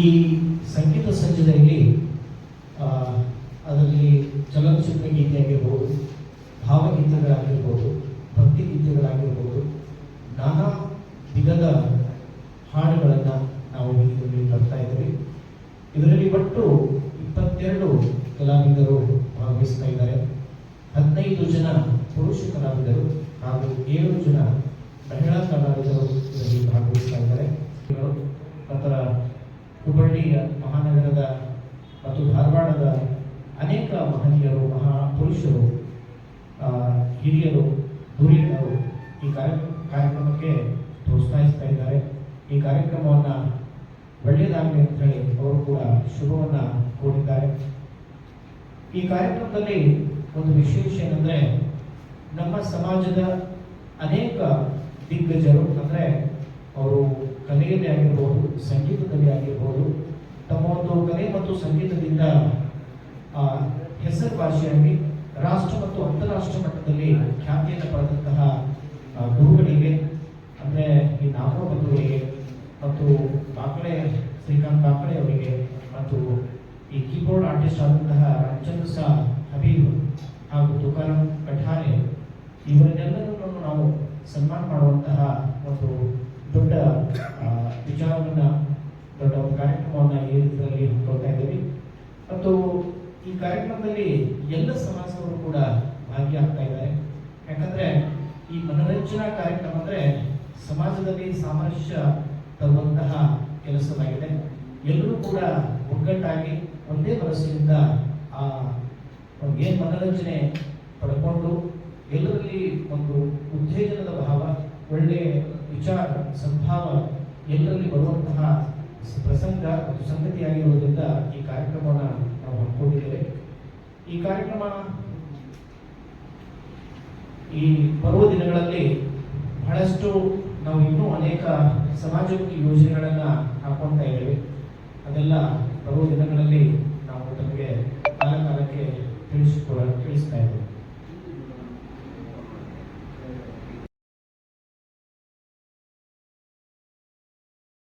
ಈ ಸಂಗೀತ ಸಂಜೆಯಲ್ಲಿ ಅದರಲ್ಲಿ ಚಲನಚಿತ್ರ ಗೀತೆ ಆಗಿರ್ಬೋದು ಭಾವಗೀತೆಗಳಾಗಿರ್ಬೋದು, ಭಕ್ತಿ ಗೀತೆಗಳಾಗಿರ್ಬೋದು, ನಾನಾ ವಿಧದ ಹಾಡುಗಳನ್ನು ನಾವು ಇದರಲ್ಲಿ ತರ್ತಾ ಇದ್ದೀವಿ. ಇದರಲ್ಲಿ ಒಟ್ಟು ಇಪ್ಪತ್ತೆರಡು ಕಲಾವಿದರು ಭಾಗವಹಿಸ್ತಾ ಇದ್ದಾರೆ. ಹದಿನೈದು ಜನ ಪುರುಷ ಕಲಾವಿದರು ಹಾಗೂ ಏಳು ಜನ ಮಹಿಳಾ ಕಲಾವಿದರು ಇದರಲ್ಲಿ ಭಾಗವಹಿಸ್ತಾ ಇದ್ದಾರೆ. ಹುಬ್ಬಳ್ಳಿಯ ಮಹಾನಗರದ ಮತ್ತು ಧಾರವಾಡದ ಅನೇಕ ಮಹನೀಯರು, ಮಹಾ ಪುರುಷರು ಹಿರಿಯರು ಧುರೀಣರು ಈ ಕಾರ್ಯ, ಕಾರ್ಯಕ್ರಮಕ್ಕೆ ಪ್ರೋತ್ಸಾಹಿಸ್ತಾ ಇದ್ದಾರೆ. ಈ ಕಾರ್ಯಕ್ರಮವನ್ನು ಒಳ್ಳೆಯದಾಗಲಿ ಅಂತ ಹೇಳಿ ಅವರು ಕೂಡ ಶುಭವನ್ನು ಕೋರಿದ್ದಾರೆ. ಈ ಕಾರ್ಯಕ್ರಮದಲ್ಲಿ ಒಂದು ವಿಶೇಷ ಏನಂದರೆ ನಮ್ಮ ಸಮಾಜದ ಅನೇಕ ದಿಗ್ಗಜರು, ಅಂದ್ರೆ ಅವರು ಕಲೆಯಲ್ಲಿ ಆಗಿರ್ಬೋದು, ಸಂಗೀತದಲ್ಲಿ ಆಗಿರ್ಬೋದು ತಮ್ಮ ಒಂದು ಕಲೆ ಮತ್ತು ಸಂಗೀತದಿಂದ ಹೆಸರು ಭಾಷೆಯಾಗಿ ರಾಷ್ಟ್ರ ಮತ್ತು ಅಂತಾರಾಷ್ಟ್ರ ಮಟ್ಟದಲ್ಲಿ ಖ್ಯಾತಿಯನ್ನು ಪಡೆದಂತಹ ಗುರುಗಳಿಗೆ ಅಂದ್ರೆ ಈ ನಾಗೋ ಮತ್ತು ಕಾಕಳೆ ಶ್ರೀಕಾಂತ್ ಕಾಕಡೆ ಅವರಿಗೆ ಮತ್ತು ಈ ಕೀಬೋರ್ಡ್ ಆರ್ಟಿಸ್ಟ್ ಆದಂತಹ ರಾಮಚಂದ್ರ ಸಾ ಹಬೀಬ್ ಹಾಗೂ ತುಕಾರಾಮ್ ಕಠಾರೆ ಇವರನ್ನೆಲ್ಲರನ್ನು ನಾವು ಸನ್ಮಾನ ಮಾಡುವಂತಹ ಒಂದು ದೊಡ್ಡ ಆ, ವಿಚಾರವನ್ನ ದೊಡ್ಡ ಒಂದು ಕಾರ್ಯಕ್ರಮವನ್ನ ಈ ಇದರಲ್ಲಿ ಹಮ್ಮಿಕೊಳ್ತಾ ಇದ್ದೀವಿ ಮತ್ತು ಈ ಕಾರ್ಯಕ್ರಮದಲ್ಲಿ ಎಲ್ಲ ಸಮಾಜದವರು ಕೂಡ ಭಾಗಿಯಾಗ್ತಾ ಇದ್ದಾರೆ. ಯಾಕಂದ್ರೆ ಈ ಮನರಂಜನಾ ಕಾರ್ಯಕ್ರಮ ಅಂದ್ರೆ ಸಮಾಜದಲ್ಲಿ ಸಾಮರಸ್ಯ ತರುವಂತಹ ಕೆಲಸವಾಗಿದೆ. ಎಲ್ಲರೂ ಕೂಡ ಒಗ್ಗಟ್ಟಾಗಿ ಒಂದೇ ಮನಸ್ಸಿನಿಂದ ಆ ಏನು ಮನರಂಜನೆ ಪಡ್ಕೊಂಡು ಎಲ್ಲರಲ್ಲಿ ಒಂದು ಉತ್ತೇಜನದ ಭಾವ, ಒಳ್ಳೆ ವಿಚಾರ, ಸದ್ಭಾವ ಎಲ್ಲರಲ್ಲಿ ಬರುವಂತಹ ಪ್ರಸಂಗ ಮತ್ತು ಸಂಗತಿಯಾಗಿರುವುದರಿಂದ ಈ ಕಾರ್ಯಕ್ರಮವನ್ನು ನಾವು ಹಮ್ಮಿಕೊಂಡಿದ್ದೇವೆ. ಈ ಕಾರ್ಯಕ್ರಮ ಈ ಬರುವ ದಿನಗಳಲ್ಲಿ ಬಹಳಷ್ಟು ನಾವು ಇನ್ನೂ ಅನೇಕ ಸಮಾಜಮುಖಿ ಯೋಜನೆಗಳನ್ನು ಹಾಕೊಳ್ತಾ ಇದ್ದೇವೆ. ಅದೆಲ್ಲ ಬರುವ ದಿನಗಳಲ್ಲಿ ನಾವು ತಮಗೆ ಕಾಲಕಾಲಕ್ಕೆ ತಿಳಿಸಿಕೊಡ ತಿಳಿಸ್ತಾ ಇದ್ದೇವೆ.